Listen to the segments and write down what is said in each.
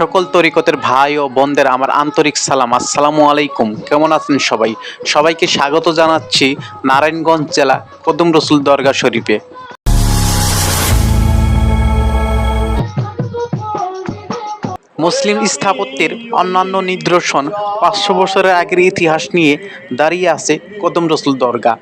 সকল তরিকতের ভাই ও বোনদের আমার আন্তরিক সালাম। আসসালামু আলাইকুম। কেমন আছেন সবাই? সবাইকে স্বাগত জানাচ্ছি নারায়ণগঞ্জ জেলা কদম রসুল দরগা শরীফে। মুসলিম স্থাপত্যের অন্যান্য নিদর্শন পাঁচশো বছরের আগের ইতিহাস নিয়ে দাঁড়িয়ে আছে কদম রসুল দরগা।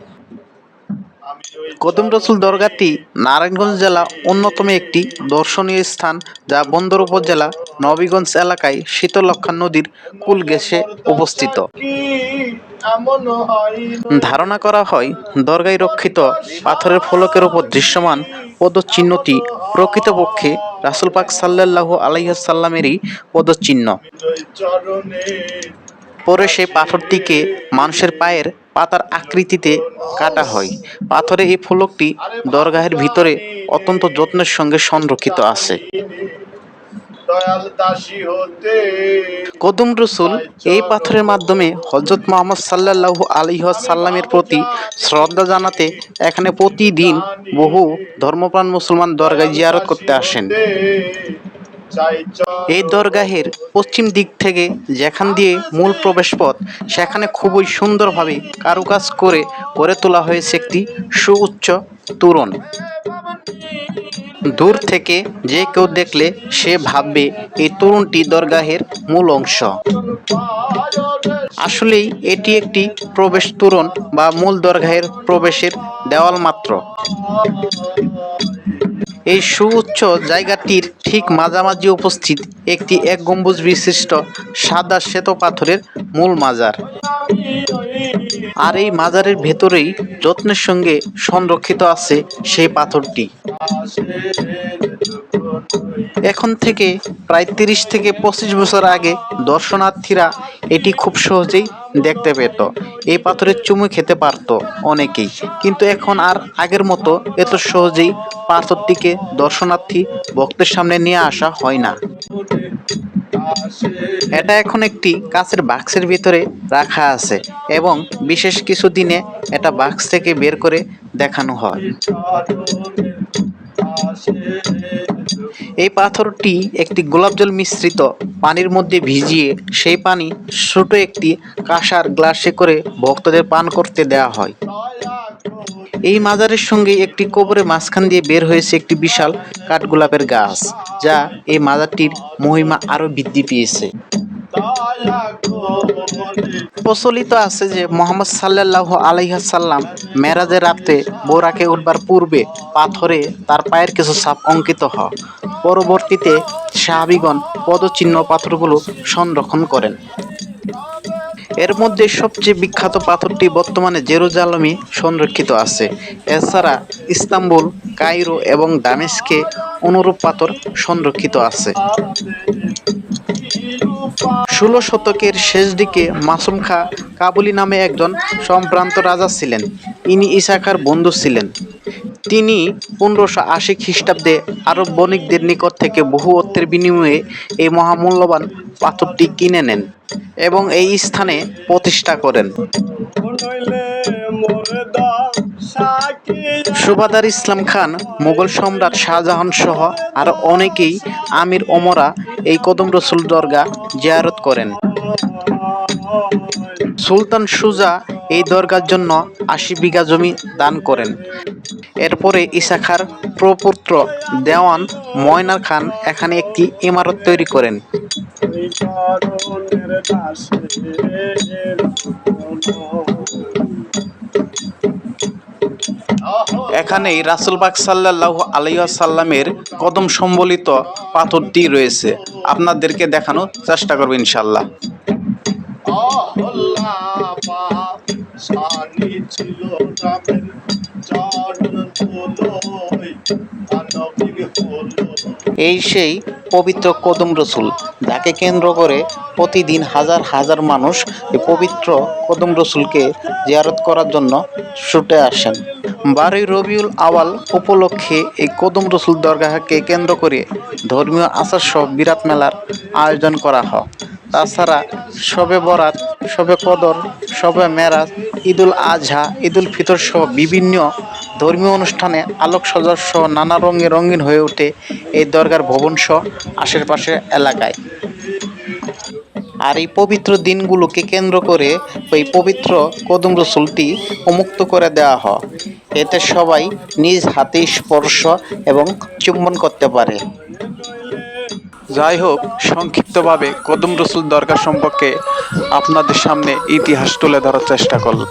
কদম রসুল দরগাটি নারায়ণগঞ্জ জেলা অন্যতম একটি দর্শনীয় স্থান, যা বন্দর উপজেলা নবীগঞ্জ এলাকায় শীতলক্ষা নদীর কুল ঘেঁষে অবস্থিত। ধারণা করা হয়, দরগায় রক্ষিত পাথরের ফলকের উপর দৃশ্যমান পদচিহ্নটি প্রকৃতপক্ষে রাসুল পাক সাল্লাল্লাহু আলাইসাল্লামেরই পদচিহ্ন। পরে সে পাথরটিকে মানুষের পায়ের পাতার আকৃতিতে কাটা হয়। পাথরে এই ফলকটি দরগাহের ভিতরে অত্যন্ত যত্নের সঙ্গে সংরক্ষিত আছে। কদম রসুল এই পাথরের মাধ্যমে হজরত মোহাম্মদ সাল্লাল্লাহু আলাইহি সাল্লামের প্রতি শ্রদ্ধা জানাতে এখানে প্রতিদিন বহু ধর্মপ্রাণ মুসলমান দরগায় জিয়ারত করতে আসেন। এই দরগাহের পশ্চিম দিক থেকে যেখান দিয়ে মূল প্রবেশপথ, সেখানে খুবই সুন্দরভাবে কারুকাজ করে গড়ে তোলা হয়েছে একটি সুউচ্চ তোরণ। দূর থেকে যে কেউ দেখলে সে ভাববে এই তরুণটি দরগাহের মূল অংশ। আসলেই এটি একটি প্রবেশ তোরণ বা মূল দরগাহের প্রবেশের দেওয়াল মাত্র। এই সুউচ্চ জায়গাটির ঠিক মাঝামাঝি উপস্থিত একটি এক গম্বুজ বিশিষ্ট সাদা শ্বেত পাথরের মূল মাজার। আর এই মাজারের ভেতরেই যত্নের সঙ্গে সংরক্ষিত আছে সেই পাথরটি। এখন থেকে প্রায় তিরিশ থেকে পঁচিশ বছর আগে দর্শনার্থীরা এটি খুব সহজেই দেখতে পেত। এই পাথরের চুমু খেতে পারতো অনেকেই। কিন্তু এখন আর আগের মতো এত সহজেই পাথরটিকে দর্শনার্থী ভক্তের সামনে নিয়ে আসা হয় না। এটা এখন একটি কাঁচের বাক্সের ভিতরে রাখা আছে এবং বিশেষ কিছু দিনে এটা বাক্স থেকে বের করে দেখানো হয়। এই পাথরটি একটি গোলাপ জল মিশ্রিত পানির মধ্যে ভিজিয়ে সেই পানি ছোট একটি কাঁসার গ্লাসে করে ভক্তদের পান করতে দেওয়া হয়। এই মাজারের সঙ্গে একটি কবরের মাঝখান দিয়ে বের হয়েছে একটি বিশাল কাঠগোলাপের গাছ, যা এই মাজারটির মহিমা আরও বৃদ্ধি পেয়েছে। প্রচলিত আছে যে মোহাম্মদ সাল্লাল্লাহু আলাইহাসাল্লাম মেরাজের রাতে বোরাকে উঠবার পূর্বে পাথরে তার পায়ের কিছু ছাপ অঙ্কিত হয় পরবর্তীতে সাহাবিগণ পদচিহ্ন পাথরগুলো সংরক্ষণ করেন। এর মধ্যে সবচেয়ে বিখ্যাত পাথরটি বর্তমানে জেরুজালেমে সংরক্ষিত আছে। এছাড়া ইস্তাম্বুল কাইরো এবং দামেস্কে অনুরূপ পাথর সংরক্ষিত আছে। ষোলো শতকের শেষ দিকে মাসুম খা কাবুলি নামে একজন সম্ভ্রান্ত রাজা ছিলেন। ইনি ইসাখার বন্ধু ছিলেন। তিনি পনেরোশো আশি খ্রিস্টাব্দে আরব বণিকদের নিকট থেকে বহু অর্থের বিনিময়ে এই মহামূল্যবান পাথরটি কিনে নেন এবং এই স্থানে প্রতিষ্ঠা করেন। সুবাদার ইসলাম খান মুঘল সম্রাট শাহজাহান সহ আরও অনেকেই আমির ওমরা এই কদম রসুল দরগা জিয়ারত করেন। সুলতান সুজা এই দরগার জন্য আশি বিঘা জমি দান করেন। এরপরে ইসাখার প্রপুত্র দেওয়ান ময়নার খান এখানে একটি ইমারত তৈরি করেন। এখানেই রাসুলবাগ সাল্লাহ আলাইসাল্লামের কদম সম্বলিত পাথরটি রয়েছে। আপনাদেরকে দেখানোর চেষ্টা করব ইনশাল্লাহ ছিল এই সেই পবিত্র কদম রসুল, যাকে কেন্দ্র করে প্রতিদিন হাজার হাজার মানুষ এই পবিত্র কদম রসুলকে জিয়ারত করার জন্য ছুটে আসেন। বারোই রবিউল আওয়াল উপলক্ষে এই কদম রসুল দরগাহকে কেন্দ্র করে ধর্মীয় আচার সহ বিরাট মেলার আয়োজন করা হয়। তাছাড়া শবে বরাত, শবে কদর, শবে মেরাজ, ঈদুল আজহা, ঈদুল ফিতর সহ বিভিন্ন ধর্মীয় অনুষ্ঠানে আলোক সদস্য নানা রঙে রঙিন হয়ে ওঠে এই দরগার ভবন সহ আশেপাশের এলাকায়। আর এই পবিত্র দিনগুলোকে কেন্দ্র করে ওই পবিত্র কদম রসুলটি উন্মুক্ত করে দেওয়া হয়। এতে সবাই নিজ হাতে স্পর্শ এবং চুম্বন করতে পারে। যাই হোক সংক্ষিপ্তভাবে কদম রসুল দরকার সম্পর্কে আপনাদের সামনে ইতিহাস তুলে ধরার চেষ্টা করলাম।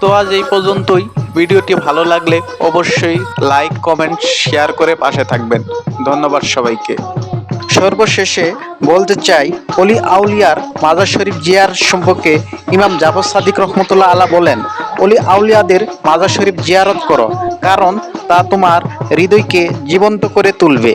তো আজ এই পর্যন্তই। ভিডিওটি ভালো লাগলে অবশ্যই লাইক, কমেন্ট, শেয়ার করে পাশে থাকবেন। ধন্যবাদ সবাইকে। সর্বশেষে বলতে চাই, অলি আউলিয়ার মাজার শরীফ জিয়ার সম্পর্কে ইমাম জাফর সাদিক রহমতুল্লাহ আলা বলেন, অলি আউলিয়াদের মাজার শরীফ জিয়ারত করো, কারণ তা তোমার হৃদয়কে জীবন্ত করে তুলবে।